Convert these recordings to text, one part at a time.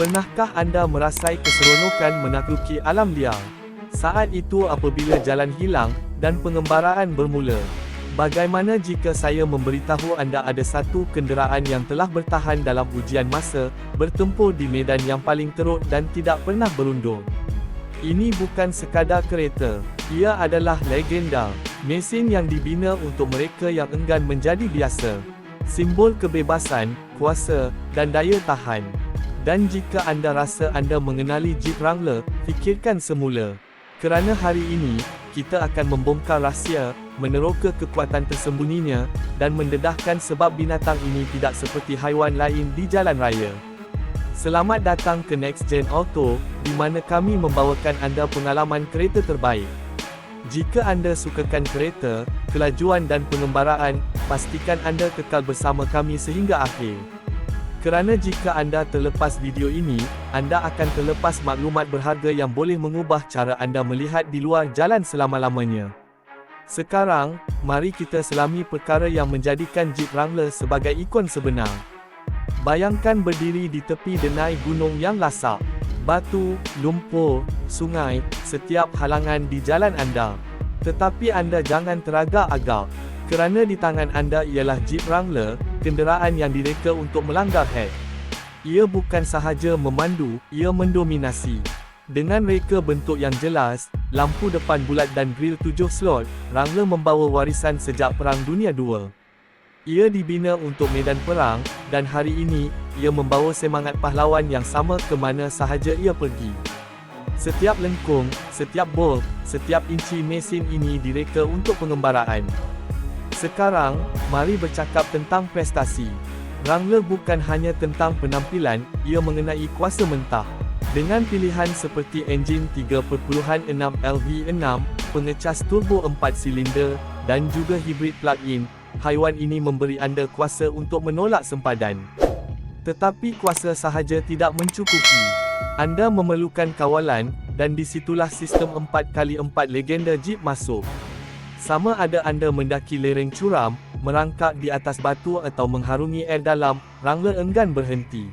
Pernahkah anda merasai keseronokan menakluki alam liar? Saat itu apabila jalan hilang, dan pengembaraan bermula. Bagaimana jika saya memberitahu anda ada satu kenderaan yang telah bertahan dalam ujian masa, bertempur di medan yang paling teruk dan tidak pernah berundur? Ini bukan sekadar kereta, ia adalah legenda, mesin yang dibina untuk mereka yang enggan menjadi biasa. Simbol kebebasan, kuasa, dan daya tahan. Dan jika anda rasa anda mengenali Jeep Wrangler, fikirkan semula. Kerana hari ini, kita akan membongkar rahsia, meneroka kekuatan tersembunyinya, dan mendedahkan sebab binatang ini tidak seperti haiwan lain di jalan raya. Selamat datang ke Next Gen Auto, di mana kami membawakan anda pengalaman kereta terbaik. Jika anda sukakan kereta, kelajuan dan pengembaraan, pastikan anda kekal bersama kami sehingga akhir. Kerana jika anda terlepas video ini, anda akan terlepas maklumat berharga yang boleh mengubah cara anda melihat di luar jalan selama-lamanya. Sekarang, mari kita selami perkara yang menjadikan Jeep Wrangler sebagai ikon sebenar. Bayangkan berdiri di tepi denai gunung yang lasak. Batu, lumpur, sungai, setiap halangan di jalan anda. Tetapi anda jangan teragak-agak. Kerana di tangan anda ialah Jeep Wrangler, kenderaan yang direka untuk melanggar had. Ia bukan sahaja memandu, ia mendominasi. Dengan reka bentuk yang jelas, lampu depan bulat dan grill tujuh slot, Wrangler membawa warisan sejak Perang Dunia II. Ia dibina untuk medan perang, dan hari ini, ia membawa semangat pahlawan yang sama ke mana sahaja ia pergi. Setiap lengkung, setiap bolt, setiap inci mesin ini direka untuk pengembaraan. Sekarang, mari bercakap tentang prestasi. Wrangler bukan hanya tentang penampilan, ia mengenai kuasa mentah. Dengan pilihan seperti enjin 3.6 LV6, pengecas turbo 4 silinder, dan juga hibrid plug-in, haiwan ini memberi anda kuasa untuk menolak sempadan. Tetapi kuasa sahaja tidak mencukupi. Anda memerlukan kawalan, dan disitulah sistem 4x4 legenda Jeep masuk. Sama ada anda mendaki lereng curam, merangkak di atas batu atau mengharungi air dalam, Wrangler enggan berhenti.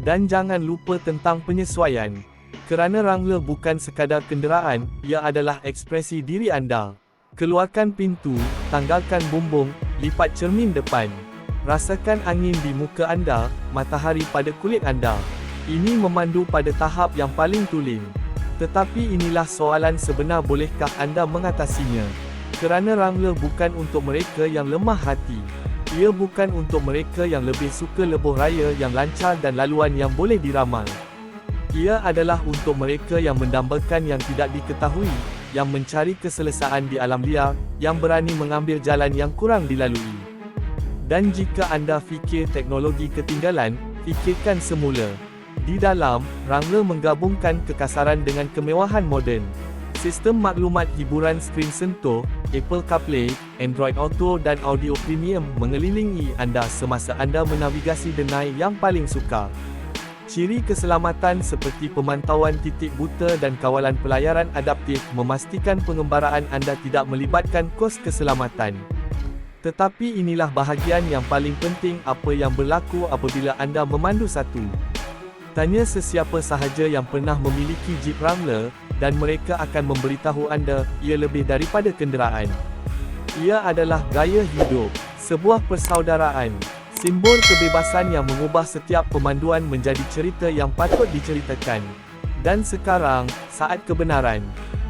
Dan jangan lupa tentang penyesuaian. Kerana Wrangler bukan sekadar kenderaan, ia adalah ekspresi diri anda. Keluarkan pintu, tanggalkan bumbung, lipat cermin depan. Rasakan angin di muka anda, matahari pada kulit anda. Ini memandu pada tahap yang paling tulen. Tetapi inilah soalan sebenar bolehkah anda mengatasinya? Kerana Wrangler bukan untuk mereka yang lemah hati. Ia bukan untuk mereka yang lebih suka lebuh raya yang lancar dan laluan yang boleh diramal. Ia adalah untuk mereka yang mendambakan yang tidak diketahui, yang mencari keselesaan di alam liar, yang berani mengambil jalan yang kurang dilalui. Dan jika anda fikir teknologi ketinggalan, fikirkan semula. Di dalam, Wrangler menggabungkan kekasaran dengan kemewahan moden. Sistem maklumat hiburan skrin sentuh, Apple CarPlay, Android Auto dan Audio Premium mengelilingi anda semasa anda menavigasi denai yang paling sukar. Ciri keselamatan seperti pemantauan titik buta dan kawalan pelayaran adaptif memastikan pengembaraan anda tidak melibatkan kos keselamatan. Tetapi inilah bahagian yang paling penting apa yang berlaku apabila anda memandu satu. Tanya sesiapa sahaja yang pernah memiliki Jeep Wrangler, dan mereka akan memberitahu anda, ia lebih daripada kenderaan. Ia adalah gaya hidup, sebuah persaudaraan, simbol kebebasan yang mengubah setiap pemanduan menjadi cerita yang patut diceritakan. Dan sekarang, saat kebenaran.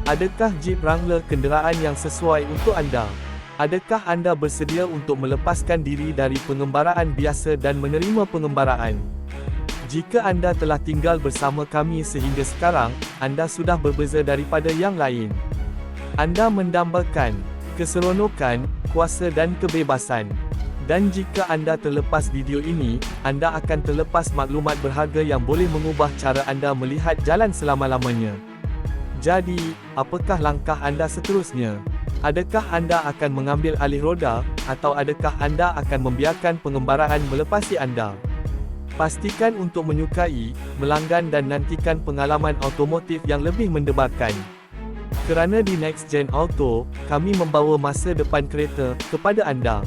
Adakah Jeep Wrangler kenderaan yang sesuai untuk anda? Adakah anda bersedia untuk melepaskan diri dari pengembaraan biasa dan menerima pengembaraan? Jika anda telah tinggal bersama kami sehingga sekarang, anda sudah berbeza daripada yang lain. Anda mendambakan keseronokan, kuasa dan kebebasan. Dan jika anda terlepas video ini, anda akan terlepas maklumat berharga yang boleh mengubah cara anda melihat jalan selama-lamanya. Jadi, apakah langkah anda seterusnya? Adakah anda akan mengambil alih roda, atau adakah anda akan membiarkan pengembaraan melepasi anda? Pastikan untuk menyukai, melanggan dan nantikan pengalaman automotif yang lebih mendebarkan. Kerana di Next Gen Auto, kami membawa masa depan kereta kepada anda.